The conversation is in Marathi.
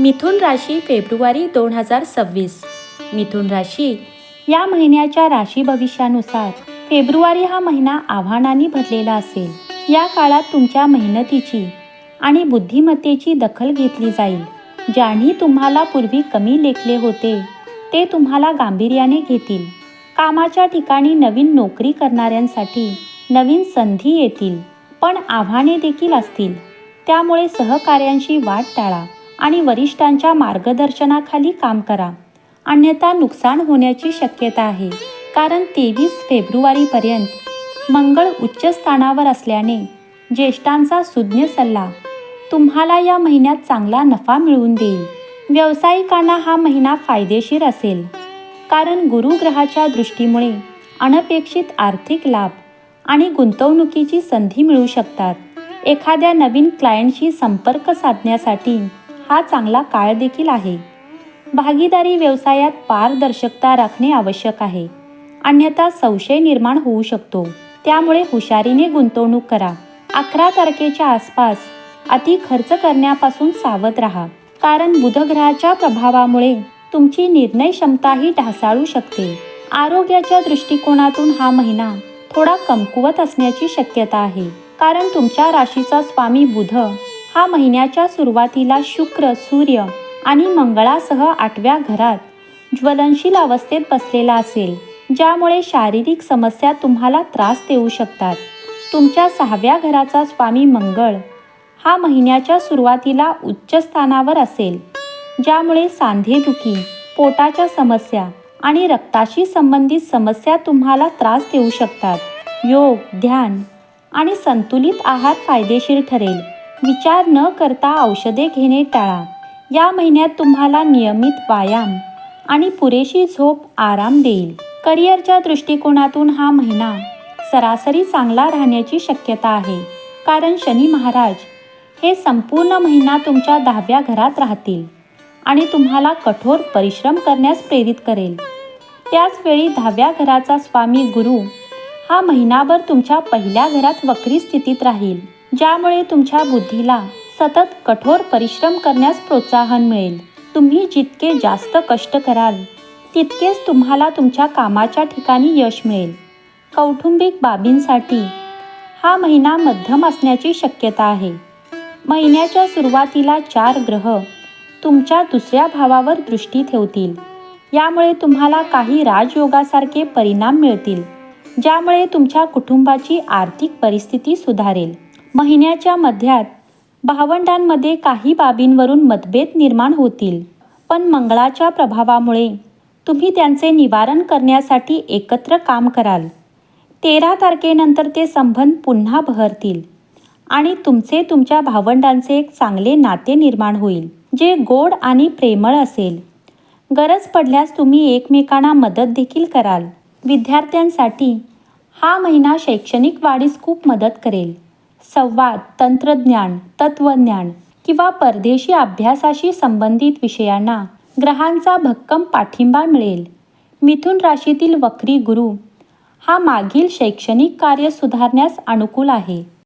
मिथुन राशी फेब्रुवारी दोन हजार सव्वीस. मिथुन राशी या महिन्याच्या राशी भविष्यानुसार फेब्रुवारी हा महिना आव्हानांनी भरलेला असेल. या काळात तुमच्या मेहनतीची आणि बुद्धिमत्तेची दखल घेतली जाईल. ज्यांनी तुम्हाला पूर्वी कमी लेखले होते ते तुम्हाला गांभीर्याने घेतील. कामाच्या ठिकाणी नवीन नोकरी करणाऱ्यांसाठी नवीन संधी येतील पण आव्हाने देखील असतील. त्यामुळे सहकार्यांशी वाट टाळा. आणि वरिष्ठांच्या मार्गदर्शनाखाली काम करा. अन्यथा नुकसान होण्याची शक्यता आहे. कारण तेवीस फेब्रुवारीपर्यंत मंगळ उच्च स्थानावर असल्याने ज्येष्ठांचा सुज्ञ सल्ला तुम्हाला या महिन्यात चांगला नफा मिळवून देईल. व्यावसायिकांना हा महिना फायदेशीर असेल. कारण गुरुग्रहाच्या दृष्टीमुळे अनपेक्षित आर्थिक लाभ आणि गुंतवणुकीची संधी मिळू शकतात. एखाद्या नवीन क्लायंटशी संपर्क साधण्यासाठी हा चांगला काळ देखील आहे. भागीदारी व्यवसायात पारदर्शकता राखणे आवश्यक आहे. अन्यथा संशय निर्माण होऊ शकतो. त्यामुळे हुशारीने गुंतवणूक करा. अकरा तारखेच्या आसपास अति खर्च करण्यापासून सावध राहा. कारण बुधग्रहाच्या प्रभावामुळे तुमची निर्णय क्षमताही ढासाळू शकते. आरोग्याच्या दृष्टिकोनातून हा महिना थोडा कमकुवत असण्याची शक्यता आहे. कारण तुमच्या राशीचा स्वामी बुध हा महिन्याच्या सुरुवातीला शुक्र सूर्य आणि मंगळासह आठव्या घरात ज्वलनशील अवस्थेत बसलेला असेल ज्यामुळे शारीरिक समस्या तुम्हाला त्रास देऊ शकतात. तुमच्या सहाव्या घराचा स्वामी मंगळ हा महिन्याच्या सुरुवातीला उच्च स्थानावर असेल ज्यामुळे सांधेदुखी पोटाच्या समस्या आणि रक्ताशी संबंधित समस्या तुम्हाला त्रास देऊ शकतात. योग ध्यान आणि संतुलित आहार फायदेशीर ठरेल. विचार न करता औषधे घेणे टाळा. या महिन्यात तुम्हाला नियमित व्यायाम आणि पुरेशी झोप आराम देईल. करिअरच्या दृष्टिकोनातून हा महिना सरासरी चांगला राहण्याची शक्यता आहे. कारण शनी महाराज हे संपूर्ण महिना तुमच्या दहाव्या घरात राहतील आणि तुम्हाला कठोर परिश्रम करण्यास प्रेरित करेल. त्याचवेळी दहाव्या घराचा स्वामी गुरु हा महिनाभर तुमच्या पहिल्या घरात वक्री स्थितीत राहील. ज्यामुळे तुमच्या बुद्धीला सतत कठोर परिश्रम करण्यास प्रोत्साहन मिळेल. तुम्ही जितके जास्त कष्ट कराल तितकेच तुम्हाला तुमच्या कामाच्या ठिकाणी यश मिळेल. कौटुंबिक बाबींसाठी हा महिना मध्यम असण्याची शक्यता आहे. महिन्याच्या सुरुवातीला चार ग्रह तुमच्या दुसऱ्या भावावर दृष्टी ठेवतील. यामुळे तुम्हाला काही राजयोगासारखे परिणाम मिळतील ज्यामुळे तुमच्या कुटुंबाची आर्थिक परिस्थिती सुधारेल. महिन्याच्या मध्यात भावंडांमध्ये काही बाबींवरून मतभेद निर्माण होतील. पण मंगळाच्या प्रभावामुळे तुम्ही त्यांचे निवारण करण्यासाठी एकत्र काम कराल. तेरा तारखेनंतर ते संबंध पुन्हा बहरतील आणि तुमचे तुमच्या भावंडांचे एक चांगले नाते निर्माण होईल जे गोड आणि प्रेमळ असेल. गरज पडल्यास तुम्ही एकमेकांना मदत देखील कराल. विद्यार्थ्यांसाठी हा महिना शैक्षणिक वाढीस खूप मदत करेल. संवाद तंत्रज्ञान तत्वज्ञान किंवा परदेशी अभ्यासाशी संबंधित विषयांना ग्रहांचा भक्कम पाठिंबा मिळेल. मिथुन राशीतील वक्री गुरु हा मागील शैक्षणिक कार्य सुधारण्यास अनुकूल आहे.